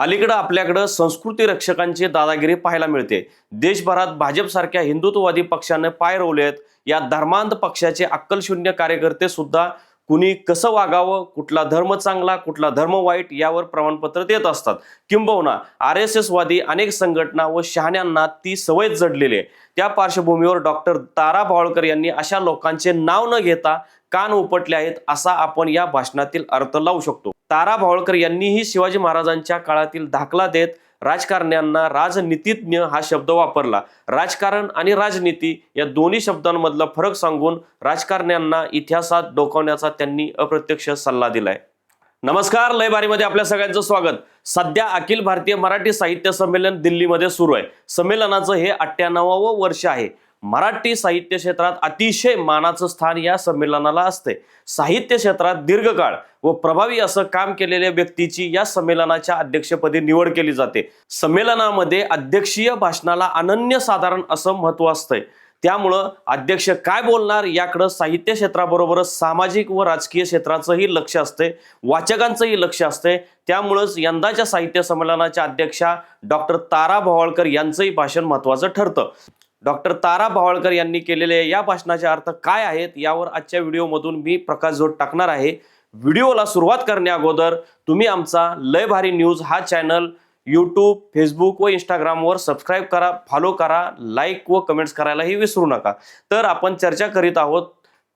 अलीकडं आपल्याकडं संस्कृती रक्षकांची दादागिरी पाहायला मिळते. देशभरात भाजपसारख्या हिंदुत्ववादी पक्षाने पाय रोवले आहेत या धर्मांध पक्षाचे अक्कलशून्य कार्यकर्ते सुद्धा कुणी कसं वागावं कुठला धर्म चांगला कुठला धर्म वाईट यावर प्रमाणपत्र देत असतात. किंबहुना आर एस एसवादी अनेक संघटना व शहाण्यांना ती सवय जडलेली आहे. त्या पार्श्वभूमीवर डॉक्टर तारा भावळकर यांनी अशा लोकांचे नाव न घेता कान उपटले आहेत असा आपण या भाषणातील अर्थ लावू शकतो. तारा भावळकर यांनीही शिवाजी महाराजांच्या काळातील दाखला देत राजकारण्यांना राजनीतिज्ञ हा शब्द वापरला. राजकारण आणि राजनीती या दोन्ही शब्दांमधला फरक सांगून राजकारण्यांना इतिहासात डोकावण्याचा त्यांनी अप्रत्यक्ष सल्ला दिलाय. नमस्कार लयबारीमध्ये आपल्या सगळ्यांचं स्वागत. सध्या अखिल भारतीय मराठी साहित्य संमेलन दिल्लीमध्ये सुरू आहे. संमेलनाचं हे अठ्ठ्याण्णवावं वर्ष आहे. मराठी साहित्य क्षेत्रात अतिशय मानाचं स्थान या संमेलनाला असते. साहित्य क्षेत्रात दीर्घकाळ व प्रभावी असं काम केलेल्या व्यक्तीची या संमेलनाच्या अध्यक्षपदी निवड केली जाते. संमेलनामध्ये अध्यक्षीय भाषणाला अनन्यसाधारण असं महत्त्व असतंय. त्यामुळं अध्यक्ष काय बोलणार याकडं साहित्य क्षेत्राबरोबरच सामाजिक व राजकीय क्षेत्राचंही लक्ष असते वाचकांचंही लक्ष असते त्यामुळंच यंदाच्या साहित्य संमेलनाच्या अध्यक्षा डॉक्टर तारा भवाळकर यांचंही भाषण महत्वाचं ठरतं. डॉक्टर तारा भावळकर यांनी केलेले या भाषणाचे अर्थ काय आहेत यावर आजच्या व्हिडिओमधून मी प्रकाश जोड टाकणार आहे. व्हिडिओला सुरुवात करण्या अगोदर तुम्ही आमचा लय भारी न्यूज हा चॅनल यूट्यूब फेसबुक व इंस्टाग्रामवर सबस्क्राईब करा फॉलो करा लाईक व कमेंट्स करायलाही विसरू नका. तर आपण चर्चा करीत आहोत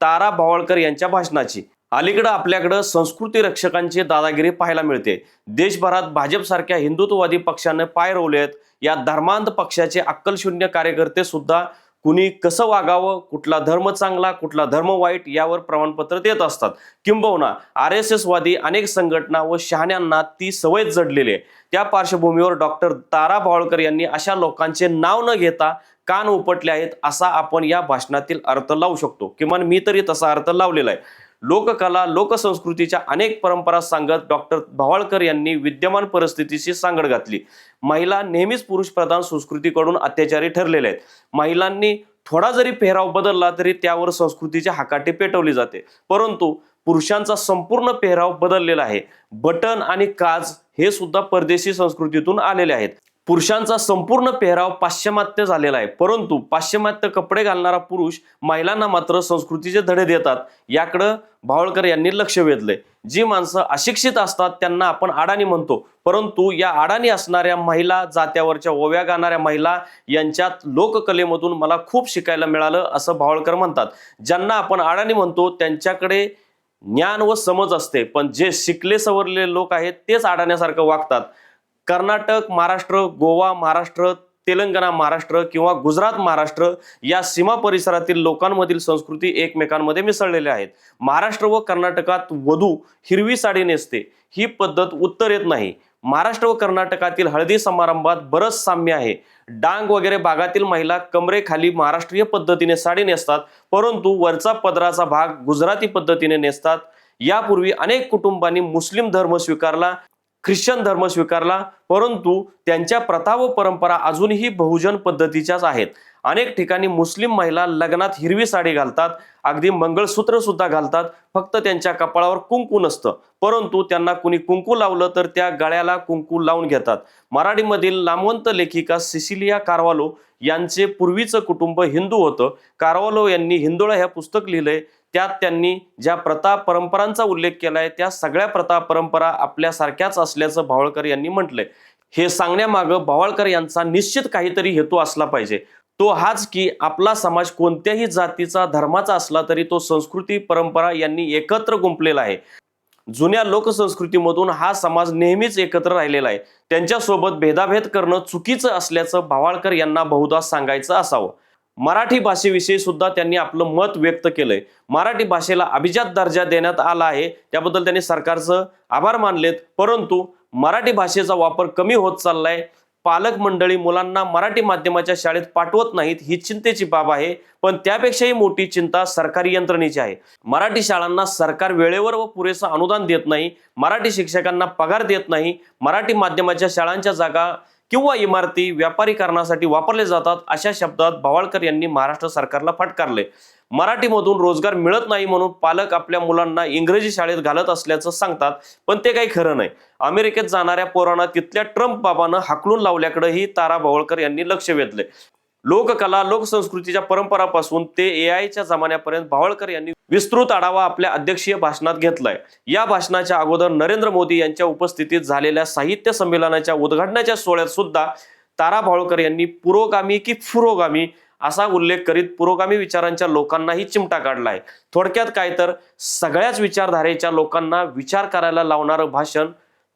तारा भावळकर यांच्या भाषणाची. अलीकडं आपल्याकडं संस्कृती रक्षकांची दादागिरी पाहायला मिळते. देशभरात भाजपसारख्या हिंदुत्ववादी पक्षाने पाय रोवले आहेत या धर्मांध पक्षाचे अक्कलशून्य कार्यकर्ते सुद्धा कुणी कसं वागावं कुठला धर्म चांगला कुठला धर्म वाईट यावर प्रमाणपत्र देत असतात. किंबहुना आर एस एसवादी अनेक संघटना व शहाण्यांना ती सवयच जडलेली आहे. त्या पार्श्वभूमीवर डॉक्टर तारा भावळकर यांनी अशा लोकांचे नाव न घेता कान उपटले आहेत असा आपण या भाषणातील अर्थ लावू शकतो. किमान मी तरी तसा अर्थ लावलेला आहे. लोककला लोकसंस्कृतीच्या अनेक परंपरा सांगत डॉक्टर भावाळकर यांनी विद्यमान परिस्थितीशी सांगड घातली. महिला नेहमीच पुरुष प्रधान संस्कृतीकडून अत्याचारी ठरलेल्या आहेत. महिलांनी थोडा जरी पेहराव बदलला तरी त्यावर संस्कृतीची हाकाटी पेटवली जाते. परंतु पुरुषांचा संपूर्ण पेहराव बदललेला आहे. बटन आणि काज हे सुद्धा परदेशी संस्कृतीतून आलेले आहेत. पुरुषांचा संपूर्ण पेहराव पाश्चिमात्य झालेला आहे. परंतु पाश्चिमात्य कपडे घालणारा पुरुष महिलांना मात्र संस्कृतीचे धडे देतात. याकडं भावळकर यांनी लक्ष वेधले जी माणसं अशिक्षित असतात त्यांना आपण अडाणी म्हणतो. परंतु या अडाणी असणाऱ्या महिला जात्यावरच्या ओव्या गाणाऱ्या महिला यांच्यात लोककलेमधून मला खूप शिकायला मिळालं असं भावळकर म्हणतात. ज्यांना आपण अडाणी म्हणतो त्यांच्याकडे ज्ञान व समज असते. पण जे शिकले सवरलेले लोक आहेत तेच अडाण्यासारखं वागतात. कर्नाटक महाराष्ट्र गोवा महाराष्ट्र तेलंगणा महाराष्ट्र किंवा गुजरात महाराष्ट्र या सीमा परिसरातील लोकांमधील संस्कृती एकमेकांमध्ये मिसळलेल्या आहेत. महाराष्ट्र व कर्नाटकात वधू हिरवी साडी नेसते. ही पद्धत उत्तरेत नाही. महाराष्ट्र व कर्नाटकातील हळदी समारंभात बरंच साम्य आहे. डांग वगैरे भागातील महिला कमरेखाली महाराष्ट्रीय पद्धतीने साडी नेसतात परंतु वरचा पदराचा भाग गुजराती पद्धतीने नेसतात. यापूर्वी अनेक कुटुंबांनी मुस्लिम धर्म स्वीकारला. ख्रिश्चन धर्म स्वीकारला परंतु त्यांच्या प्रथा व परंपरा अजूनही बहुजन पद्धतीच्याच आहेत. अनेक ठिकाणी मुस्लिम महिला लग्नात हिरवी साडी घालतात अगदी मंगळसूत्र सुद्धा घालतात फक्त त्यांच्या कपाळावर कुंकू नसतं. परंतु त्यांना कुणी कुंकू लावलं तर त्या गळ्याला कुंकू लावून घेतात. मराठीमधील नामवंत लेखिका सिसिलिया कारवालो यांचे पूर्वीचं कुटुंब हिंदू होतं. कारवालो यांनी हिंदोळा हे पुस्तक लिहिलंय त्यात त्यांनी ज्या प्रथा परंपरांचा उल्लेख केलाय त्या सगळ्या प्रथा परंपरा आपल्यासारख्याच असल्याचं भावळकर यांनी म्हटलंय. हे सांगण्यामागं भावळकर यांचा निश्चित काहीतरी हेतू असला पाहिजे. तो हाच की आपला समाज कोणत्याही जातीचा धर्माचा असला तरी तो संस्कृती परंपरा यांनी एकत्र गुंपलेला आहे. जुन्या लोकसंस्कृतीमधून हा समाज नेहमीच एकत्र राहिलेला आहे. त्यांच्यासोबत भेदाभेद करणं चुकीचं असल्याचं भावाळकर यांना बहुधा सांगायचं असावं. मराठी भाषेविषयी सुद्धा त्यांनी आपलं मत व्यक्त केलंय. मराठी भाषेला अभिजात दर्जा देण्यात आला आहे. त्याबद्दल त्यांनी सरकारचं आभार मानलेत. परंतु मराठी भाषेचा वापर कमी होत चाललाय. पालक मंडळी मुलांना मराठी माध्यमाच्या शाळेत पाठवत नाहीत ही चिंतेची बाब आहे. पण त्यापेक्षाही मोठी चिंता सरकारी यंत्रणेची आहे. मराठी शाळांना सरकार वेळेवर व पुरेसं अनुदान देत नाही. मराठी शिक्षकांना पगार देत नाही. मराठी माध्यमाच्या शाळांच्या जागा किंवा इमारती व्यापारीकरणासाठी वापरले जातात अशा शब्दात भवाळकर यांनी महाराष्ट्र सरकारला फटकारले. मराठीमधून रोजगार मिळत नाही म्हणून पालक आपल्या मुलांना इंग्रजी शाळेत घालत असल्याचं सांगतात पण ते काही खरं नाही. अमेरिकेत जाणाऱ्या पोरांना तिथल्या ट्रम्प बाबानं हाकलून लावल्याकडेही तारा भवळकर यांनी लक्ष वेधले. लोककला लोकसंस्कृतीच्या परंपरापासून ते ए आयच्या जमान्यापर्यंत भावळकर यांनी विस्तृत आढावा आपल्या अध्यक्षीय भाषणात घेतलाय. या भाषणाच्या अगोदर नरेंद्र मोदी यांच्या उपस्थितीत झालेल्या साहित्य संमेलनाच्या उद्घाटनाच्या सोहळ्यात सुद्धा तारा भावळकर यांनी पुरोगामी की पुरोगामी असा उल्लेख करीत पुरोगामी विचारांच्या लोकांनाही चिमटा काढलाय. थोडक्यात काय तर सगळ्याच विचारधारेच्या लोकांना विचार करायला लावणारं भाषण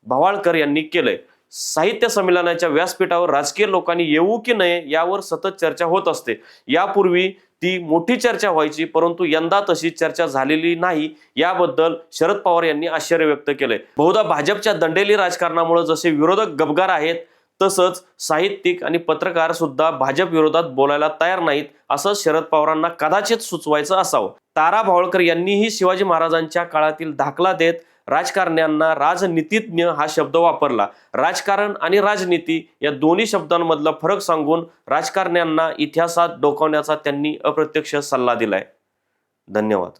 भवाळकर यांनी केलंय. साहित्य संमेलनाच्या व्यासपीठावर राजकीय लोकांनी येऊ की नये यावर सतत चर्चा होत असते. यापूर्वी ती मोठी चर्चा व्हायची परंतु यंदा तशी चर्चा झालेली नाही. याबद्दल शरद पवार यांनी आश्चर्य व्यक्त केलंय बहुधा भाजपच्या दंडेली राजकारणामुळे जसे विरोधक गबगार आहेत तसंच साहित्यिक आणि पत्रकार सुद्धा भाजप विरोधात बोलायला तयार नाहीत असं शरद पवारांना कदाचित सुचवायचं असावं. तारा भावळकर यांनीही शिवाजी महाराजांच्या काळातील दाखला देत राजकारण्यांना राजनीतिज्ञ हा शब्द वापरला. राजकारण आणि राजनीती या दोन्ही शब्दांमधला फरक सांगून राजकारण्यांना इतिहासात डोकावण्याचा त्यांनी अप्रत्यक्ष सल्ला दिलाय. धन्यवाद.